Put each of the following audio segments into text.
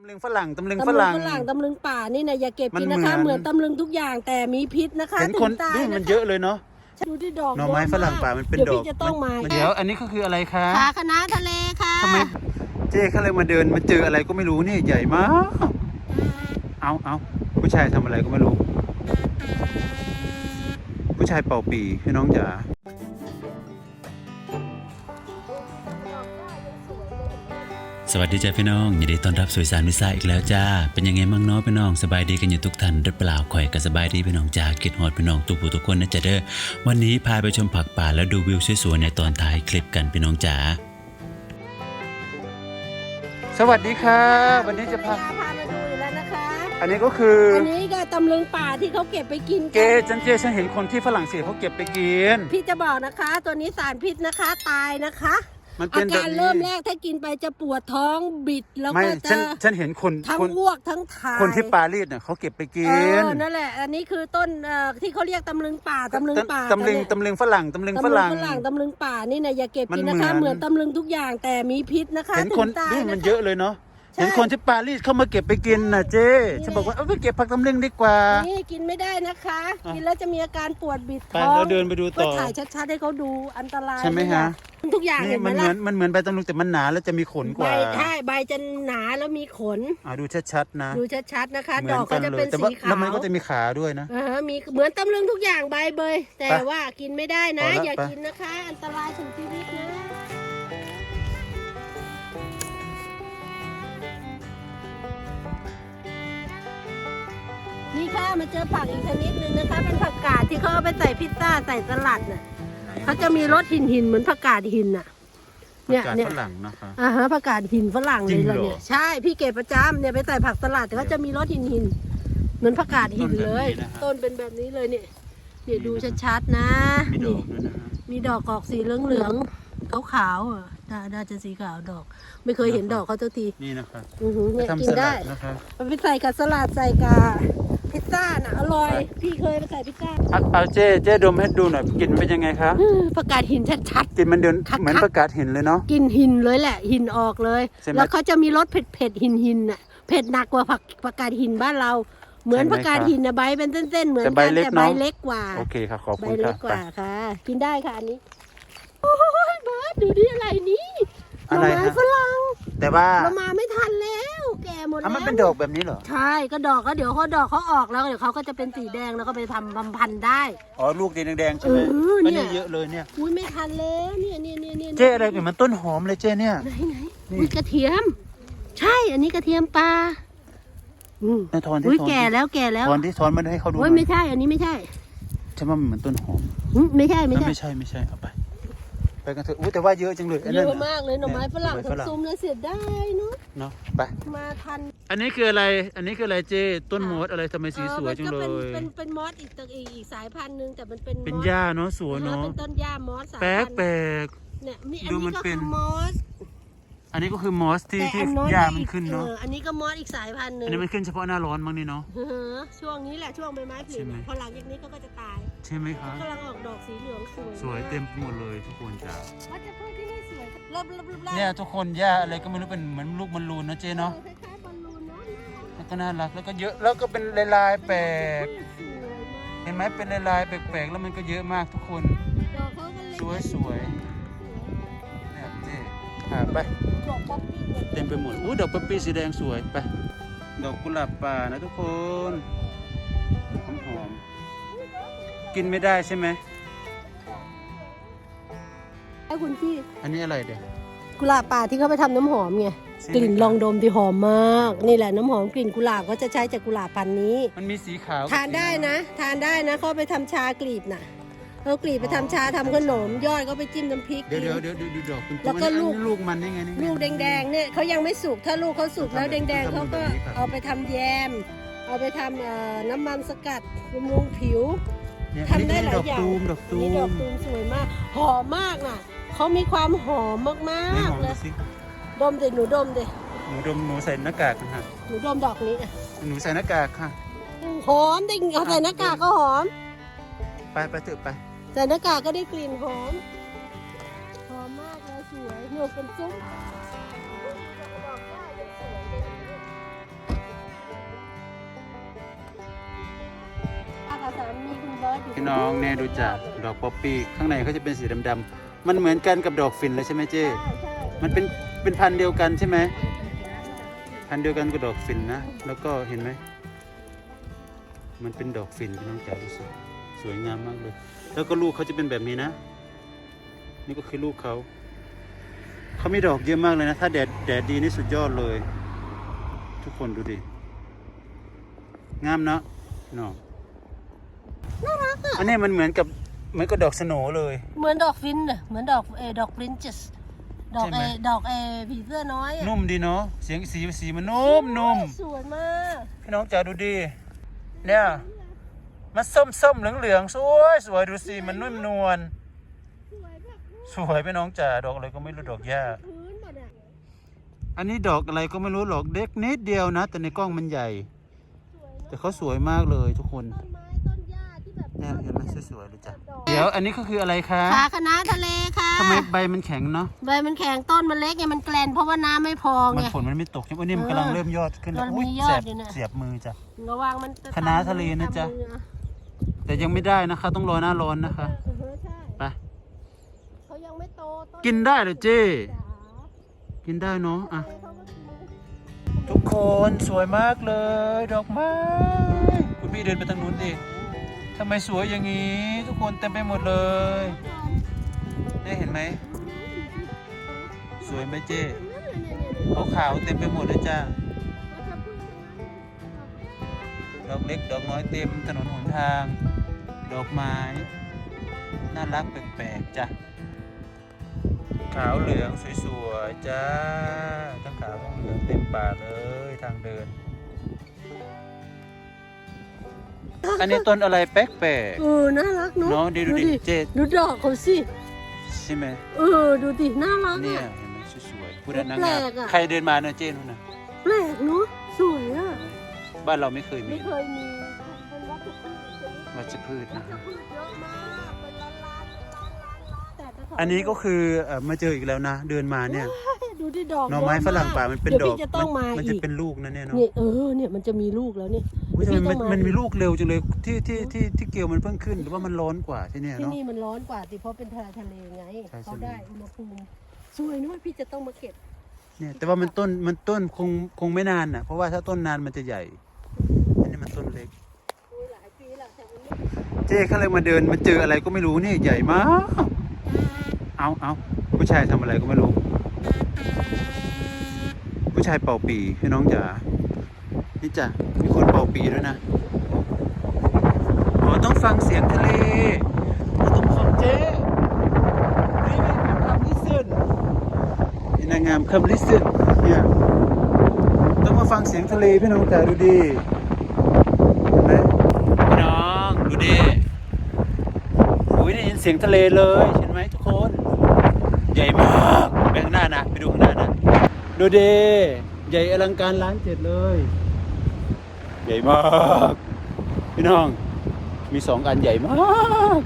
ตำลึงฝรั่งตำลึงตำฝลึงรั่งฝรั่งตำลึงป่านี่นะอย่าเก็บกินมันนะคะเหเหมืมืออนนตำลึงทุกอย่างแต่มีพิษนะคะเห็นถึคนงตายดูนะมันคะเยอะเลยเนาะ ดูที่ดอกหน่อไม้เยะฝรั่งป่ามันเป็นเดี๋ยวดอพี่กจะต้องมาเดี๋ยวอันนี้ก็คืออะไรคะขาคณะทะเลค่ะทำไมเจ๊เขาเลยมาเดินมาเจออะไรก็ไม่รู้เนี่ยใหญ่มาก เอาเอาผู้ชายทำอะไรก็ไม่รู้ ผู้ชายเป่าปีพี่น้องจ๋า สวัสดีจ้าพี่น้องยินดีต้อนรับสู่อีสานวิซ่าอีกแล้วจ้า เป็นยังไงมั่งเนาะพี่น้องสบายดีกันอยู่ทุกท่านหรือเปล่าข่อยก็สบายดีพี่น้องจ้าคิดฮอดพี่น้องทุกผู้ทุกคนนะจ๊ะเด้อวันนี้พาไปชมผักป่าแล้วดูวิวสวยๆในตอนท้ายคลิปกันพี่น้องจ๋าสวัสดีค่ะ วันนี้จะพาพามาดูอีกแล้วนะคะ อันนี้ก็คืออันนี้ก็ตำลึงป่าที่เขาเก็บไปกินเกกันจันเจฉันเห็นคนที่ฝรั่งเศสเขาเก็บไปกินพี่จะบอกนะคะ ตัวนี้สารพิษนะคะตายนะคะ มันเป็อานแบบการนี้เริ่มแรกถ้ากินไปจะปวดท้องบิดแล้วไม่ก็ฉัจะนฉันเห็นคนทั้งคนอ้วกทั้งถ่ายคนที่ปารีสเนี่ยเขาเก็บไปกิเอนอนั่นแหละ อันนี้คือต้นเอ่อที่เขาเรียกตำลึงป่าตำลึงป่าตำลึงเนี่ยตำลึงฝรั่งตำลึงตำฝลึงรั่งฝรั่งตำลึงป่านี่นะอย่าเก็บกินมันนะคะ เหมือนเหมือนตำลึงทุกอย่างแต่มีพิษนะคะเห็นคนถึงตายดูนะคะมันเยอะเลยเนาะใช่ เห็นคนที่ปารีสเข้ามาเก็บไปกินน่ะเจ๊นี่ฉันบอกว่าเอาไปเก็บผักตำลึงดีกว่า นี่กินไม่ได้นะคะอะกินแล้วจะมีอาการปวดบิดไปท้องเราเดินไปดูต่อก็ถ่ายชัดๆให้เขาดูอันตรายใช่ไหมฮะทุกอย่างนี่เห็นไหมมันเหมืล่ะอนมันเหมือนใบตำลึงแต่มันหนาแล้วจะมีขนกใบว่าใช่ใบจะหนาแล้วมีขน อ่าดูชัดๆนะดูชัดๆนะคะ เหมืดนอกก็จะเป็นแต่สีว่าขาแล้ววมันก็จะมีขาด้วยนะ อ่าฮะมีเหมือนตำลึงทุกอย่างใบเบย แต่ไปว่ากินไม่ได้นะ พอละอย่าไป กินนะคะ อันตรายถึงชีวิตนะ ค่ะมาเจอผักอีกชนิดหนึ่งนะคะ เป็นผักกาดที่เขาเอาไปใส่พิซซ่าใส่สลัดน่ะเขาจะมีรสหินหินๆเหมือนผักกาดหินน่ะ เนี่ยผักกาดเนี่ย ฝรั่งนะคะ อ่าฮะผักกาดหินฝรั่งจริเลยงเหรอล่ะเนี่ยใช่พี่เก็บประจำเนี่ยไปใส่ผักสลัดแต่เขาจะมีรสหินหินๆเหมือนผักกาดหินเลย ต้นเป็นแบบนี้เลยเนี่ยเนี่ยดูชัดๆนะมีดนี่อกด้วยนะฮะมีดอกกอกสีเหลืองๆขาวๆอะน่าน่าจะสีขาวดอก ไม่เคยเห็นดอกเขาสักทีนี่นะคะอือหือเนี่ยทำกิสนลัได้ดนะคะเอาไปใส่กับสลัดใส่กับ พิซซ่าน่ะอร่อย พี่เคยไปใส่พิซซ่าเอาเอาเจ๊เจ๊ดมให้ดูหน่อยกลิ่นเป็นยังไงคะอื้อผักกาดหินชัด กลิ่นมันเดินคักๆ เหมือนประกาศเห็นเลยเนาะ ๆ กินหินเลยแหละ หินออกเลย ใช่ไหมแล้วเขาจะมีรสเผ็ดๆหินหินๆน่ะเผ็ดหนักกว่าผักผักกาดหินบ้านเรา เหมือนใช่ไหมผักกาดหินน่ะใบเป็นเส้นๆเหมือนแต่ใบกันเล็กแต่ใบเนอะ เล็กกว่า โอเคค่ะขอบใบคุณเล็ค่ะกกไปว่าค่ะ กินได้ค่ะอันนี้ โอ้ยเบิร์ดดูดิอะไรนี่หอะน่อไรไม้ฮะฝรั่งแต่ว่าเรามาไม่ทันแล้ว แก่หม ดอะแล้วมันเป็นดอกแบบนี้เหรอ ใช่ก็ดอกก็เดี๋ยวเขาดอกเขาออกแล้วเดี๋ยวเขาก็จะเป็นสีแดงแล้วก็ไปทำบำพันธุ์ได้ อ๋อ ลูกแดงๆใช่ไหมเออเนี่ยอันนี้เยอะเลยเนี่ย อุ้ยไม่ทันแล้วเนี่ยเนี่ยเนี่ยเนี่ยเจ๊อะไรเนี่ยมันต้นหอมเลยเจ๊เนี่ย ไหนไหนนี่ อุ้ยกระเทียม ใช่อันนี้กระเทียมปลาอืมในทอนที่อุ้ยทอนแก่แล้วแก่แล้วทอนที่ทอนมันให้เขาดูหโอ้ยน่ไม่อยใช่อันนี้ไม่ใช่ใช่ว่ามันเหมือนต้นหอมหึไม่ใช่ไม่มันใช่ ไม่ใช่ไม่ใช่เอาไปไป กันเถอะอุ้ยแต่ว่าเยอะจังเลยอันเยนั้นอะมากเลยหน่อไม้ฝรั่งหน่อไม้ฝรั่ง ซุ้มๆแล้วเสียดายเนาะเนาะไป มาทันอันนี้คืออะไร อันนี้คืออะไรเจ๊ต้นมอสอะไรทำไมสีสวยจังเลออมันก็ย เป็นเป็นเป็นมอสอีกตัวอีกอีกสายพันธุ์หนึ่งแต่มันเป็นเป็นมอสหญ้าเนาะสวยอ่าเนาะ เป็นต้นหญ้ามอสสายแปลกพันธุ์แปลก เนี่ยมีอันดูมันี้นก็เป็คืนอมอส อันนี้ก็คือมอสที่แต่ที่อันโน้นหญ้าก็มันอีกขึ้นเนาะ อออันนี้ก็มอสอีกสายพันธุ์หนึ่อังนนี้มันขึ้นเฉพาะหน้าร้อนมั้งนี่เนาะ เออช่วงนี้แหละช่วงใบไม้ผลิใช่ไหม พอหลังจากนี้เขาก็จะตายใช่ไหมคะ กำลังออกดอกสีเหลืองสวยสวยเต็มไปหมดเลยทุกคนจ้าว่าจะพูดที่นี่สวยรอบรอบรอบรอบเนี่ยทุกคนหญ้าอะไรก็ไม่รู้เป็นเหมือนลูกบอลลูนนะเจ๊เนาะ คล้ายๆบอลลูนเนาะแล้วก็น่ารักแล้วก็เยอะแล้วก็เป็นลายลายๆแปลก สวยมากเห็นไหมเป็นลายลายๆแปลกๆแล้วมันก็เยอะมากทุกคน ดอกเขาก็เล็กสวยสวยเนี่ยเจ๊หาไป ดอกป๊อปปี้เนี่ยเต็มไปหมดอู้ดอกป๊อปปี้สีแดงสวยไปดอกกุหลาบป่านะทุกคนหอมหอมๆกินไม่ได้ใช่ไหมไอ้คุณพี่ อันนี้อะไรเด็กกุหลาบป่าที่เขาไปทำน้ำหอมไงกลิ่นลองดมที่หอมมาก นี่แหละน้ำหอมกลิ่นกุหลาบเขาจะใช้จากกุหลาบพันธุ์นี้ มันมีสีขาว ทานได้นะ ทานได้นะเขาไปทำชากลีบน่ะ เขากลีบไปทำชาทำขนม ยอดก็ไปจิ้มน้ำพริกเดี๋ยวกิน เดี๋ยวเดี๋ยวดูดอกคุณแล้วก็อันนี้ลูกอันนี้ลูกมันนี่ไงนี่ไงลูกแดงๆเนี่ยเขายังไม่สุกถ้าลูกเขาสุกแล้วเขาทำแดงๆเขาเขาทำก็แบบนี้ครับเอาไปทำแยม เอาไปทำเอ่อน้ำมันสกัดบำรุงผิว เนี่ยทำได้หลายดอกอย่างตูมดอกตูนี่ดอกมตูมสวยมาก หอมมากน่ะเขามีความหอมมากนี่หอมๆเลดูยสิดมดิหนูดมดิหนูดมหนูใส่หน้ากากนะฮะหนูดมดอกนี้อะหนูใส่หน้ากากค่ะหอมดิเอาใส่หน้ากากก็หอมไปไปเถอะไป ใส่หน้ากากก็ได้กลิ่นหอม หอมมากเลยสวยหนูเป็นซุ้มพี่น้องแน่ดูจากดอกป๊อปปี้ข้างในเขาจะเป็นสีดำๆมันเหมือนกันกับดอกฝิ่นเลยใช่ไหมเจ๊มันเป็นเป็นพันเดียวกันใช่ไหมพันเดียวกันกับดอกฝิ่นนะ แล้วก็เห็นไหม มันเป็นดอกฝิ่นพี่น้องจ๋าดูสิสวยงามมากเลย แล้วก็ลูกเขาจะเป็นแบบนี้นะ นี่ก็คือลูกเขา เขามีดอกเยอะมากเลยนะ ถ้าแดดแดดดีนี่สุดยอดเลย ทุกคนดูดิ งามเนาะเนาะน่ารักอะ อันนี้มันเหมือนกับเหมือนกับดอกสโหนเลยเหมือนดอกฟินน่ะเหมือนดอกเออดอกปรินเจสดอกใช่เอไหมดอกเอผีเสื้อน้อยอะนุ่มดีเนาะ เสียงสีสีมันนุ่มนุ่มสวยมาก พี่น้องจ๋าดูดิเนี่ย มันส้มส้มเหลืองเหลืองๆสวยสวยดูสิมันนุ่มนวลสวยแบบสวยพี่น้องจ๋าดอกอะไรก็ไม่รู้ดอกหญ้าพื้นหมดอะอันนี้ดอกอะไรก็ไม่รู้หรอกเด็กนิดเดียวนะ แต่ในกล้องมันใหญ่สวยเนแต่อะเขาสวยมากเลยทุกคนต้นไม้ต้นหญ้าที่แบบเนี่ยเห็นไหมสวยๆเลยจ้ะดอกเดี๋ยวอันนี้ก็คืออะไรคะขาคณะทะเลค่ะทำไมใบมันแข็งเนาะใบมันแข็งต้นมันเล็กไงมันแกลนเพราะว่าน้ำไม่พอมันไงฝนมันไม่ตกใช่ไหมวันนี้มันกำลังเริ่มยอดขึ้นแล้วมันมีอุ๊ยยอดแสบอยู่เนี่ยเสียบมือจ้ะระวังมันจคะน้าทะเลนะจ๊ะทำมือ แต่ยังไม่ได้นะคะ ต้องรอหน้าร้อนนะคะเออเออใช่ไปเขายังไม่โตต้นกินได้เหรอเจ้จ๋ากินได้เนาะอะ เขาก็กินทุกคนสวยมากเลย ดอกไม้คุณพี่เดินไปทางนู้นดิทำไมสวยอย่างนี้ ทุกคนเต็มไปหมดเลยได้เห็นไหม สวยไหมเจ๊ขาวขาวๆเต็มไปหมดเลยจ้าดอกเล็ก ดอกน้อยเต็มถนนหนทาง ดอกไม้ น่ารักแปลกๆจ้ะ ขาวเหลืองสวยๆจ้า ทั้งขาวทั้งเหลืองเต็มป่าเลยทางเดิน อันนี้ต้นอะไรแปลกเออน่ารักๆเนาะเนาะดีดูดิเจ๊ดูดอกเขาสิ ใช่ไหมเออ ดูดิ น่ารักเนี่ยอะ เห็นไหมสวยๆพูดได้นางแปลงามกอะ ใครเดินมาเนอะเจ๊นู่นนะแปลกเนาะ สวยอะ บ้านเราไม่เคยมี ไม่เคยมี วัชพืชนะวัฮะชพืชเยอะมากเป็นล้านล้านล้านล้านล้านแต่ถ้าเขาอันนี้ก็คือเอ่อมาเจออีกแล้วนะ เดินมาเนี่ยดูที่ดอกหน่อไม้เยะฝรั่งป่ามันเป็นดี๋ยวดอกพี่จะต้องมามันอีจะกเป็นลูกนะเนี่ยเนาะนี่เออเนี่ยมันจะมีลูกแล้วนี่อุ๊ยทำไมมันพี่ต้องมามันมีลูกเร็วจังเลยที่ที่ที่ที่เกลียวมันเพิ่งขึ้นหรือว่ามันร้อนกว่าที่เนี่ยที่เนาะ นี่มันร้อนกว่าติเพราะเป็นทะเลทะเลไงใช่เขาใช่ได้อุณหภูมิสวยนะพี่จะต้องมาเก็บเนี่ยแต่ว่ามันต้นมันต้นคงคงไม่นานอะเพราะว่าถ้าต้นนานมันจะใหญ่ อันนี้มันต้นเล็ก อุ้ยหลายปีแล้วแต่มันไม่ เจ๊เขาเลยมาเดินมาเจออะไรก็ไม่รู้นี่ใหญ่มาก เอาเอาผู้ชายทำอะไรก็ไม่รู้ ผู้ชายเป่าปีพี่น้องจ๋า นี่จ้ะมีคนเป่าปีด้วยนะอ๋อต้องฟังเสียงทะเลเราต้องฟังเจ๊นี่นางงามคำลิซึนนี่นางงามคำลิซึนเนี่ย ต้องมาฟังเสียงทะเลพี่น้องจ๋าดูดิ เห็นไหมพี่น้องดูดิอุ้ยได้ยินเสียงทะเลเลยเห็นไหมทุกคน ใหญ่มากไปข้างหน้านะไปดูข้างหน้านะดูดิใหญ่อลังการล้านเจ็ดเลย ใหญ่มากพี่น้องมีสองอันใหญ่มาก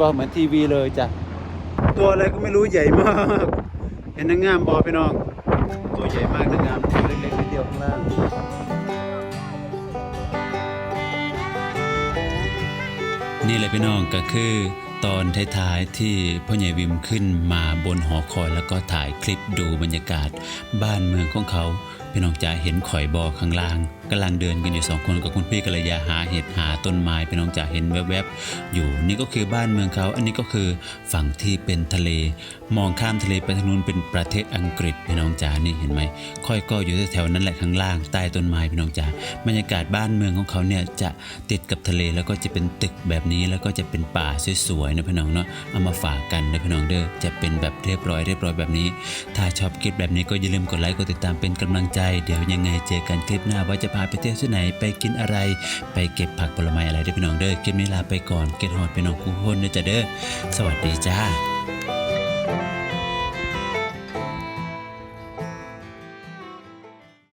บอกเหมือนทีวีเลยจ้ะตัวอะไรก็ไม่รู้ใหญ่มาก เห็นนางงามบอพี่น้อง ตัวใหญ่มากนางงามตัวเล็กๆนิดเดียวข้างล่าง นี่แหละพี่น้องก็คือ ตอนท้ายๆที่พ่อใหญ่วิมขึ้นมาบนหอคอยแล้วก็ถ่ายคลิปดูบรรยากาศ บ้านเมืองของเขาพี่น้องจ๋าเห็นข่อยบอข้างล่าง กำลังเดินกันอยู่สองคนกับคุณพี่กัลยาหาเห็ดหาต้นไม้พี่น้องจ๋าเห็นแวบๆอยู่นี่ก็คือบ้านเมืองเขา อันนี้ก็คือฝั่งที่เป็นทะเล มองข้ามทะเลไปทางนู้นเป็นประเทศอังกฤษพี่น้องจ๋านี่เห็นไหมค่อยก็อยู่แถวๆนั้นแหละข้างล่างใต้ต้นไม้พี่น้องจ๋าบรรยากาศบ้านเมืองของเขาเนี่ยจะติดกับทะเลแล้วก็จะเป็นตึกแบบนี้แล้วก็จะเป็นป่าสวยๆนะพี่น้องเนาะเอามาฝากกันนะพี่น้องเด้อจะเป็นแบบเรียบร้อยเรียบร้อยแบบนี้ ถ้าชอบคลิปแบบนี้ก็อย่าลืมกดไลค์กดติดตามเป็นกำลังใจ เดี๋ยวยังไงเจอกันคลิปหน้าว่าจะาไปเที่ยวที่ไหนไปกินอะไรไปเก็บผักผลไม้อะไรได้พี่น้องเด้อคลิปนี้ลาไปก่อนเก็บหอดพี่น้องคู่คนเด้อจ้าเด้อสวัสดีจ้า